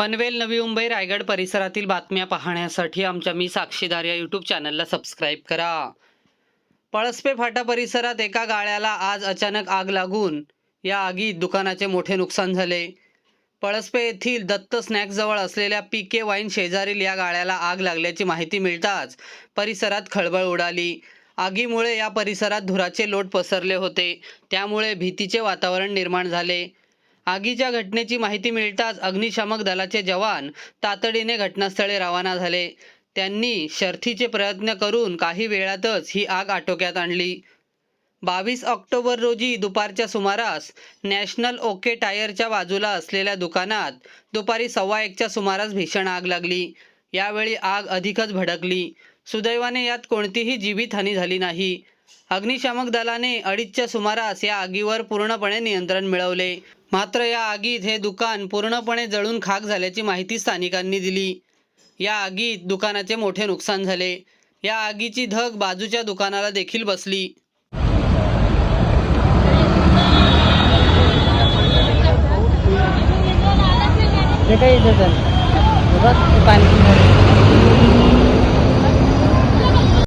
पनवेल नवी मुंबई रायगड परिसरातील बातम्या पाहण्यासाठी आमच्या मी साक्षीदार या यूट्यूब चॅनलला सबस्क्राईब करा. पळसपे फाटा परिसरात एका गाळ्याला आज अचानक आग लागून या आगीत दुकानाचे मोठे नुकसान झाले. पळसपे येथील दत्त स्नॅक्सजवळ असलेल्या पी के वाईन शेजारील या गाळ्याला आग लागल्याची माहिती मिळताच परिसरात खळबळ उडाली. आगीमुळे या परिसरात धुराचे लोट पसरले होते. त्यामुळे भीतीचे वातावरण निर्माण झाले. आगीच्या घटनेची माहिती मिळताच अग्निशामक दलाचे जवान तातडीने घटनास्थळी रवाना झाले. त्यांनी शर्थीचे प्रयत्न करून काही वेळातच ही आग आटोक्यात आणली. बावीस ऑक्टोबर रोजी दुपारच्या सुमारास नॅशनल ओके टायरच्या बाजूला असलेल्या दुकानात दुपारी सव्वा एकच्या सुमारास भीषण आग लागली. यावेळी आग अधिकच भडकली. सुदैवाने यात कोणतीही जीवितहानी झाली नाही. अग्निशामक दलाने अडीचच्या सुमारास या आगीवर पूर्णपणे नियंत्रण मिळवले. मात्र या आगीत हे दुकान पूर्णपणे जळून खाक झाल्याची माहिती स्थानिकांनी दिली. या आगीत दुकानाचे मोठे नुकसान झाले. या आगीची धग बाजूच्या दुकानाला देखील बसली. ते काही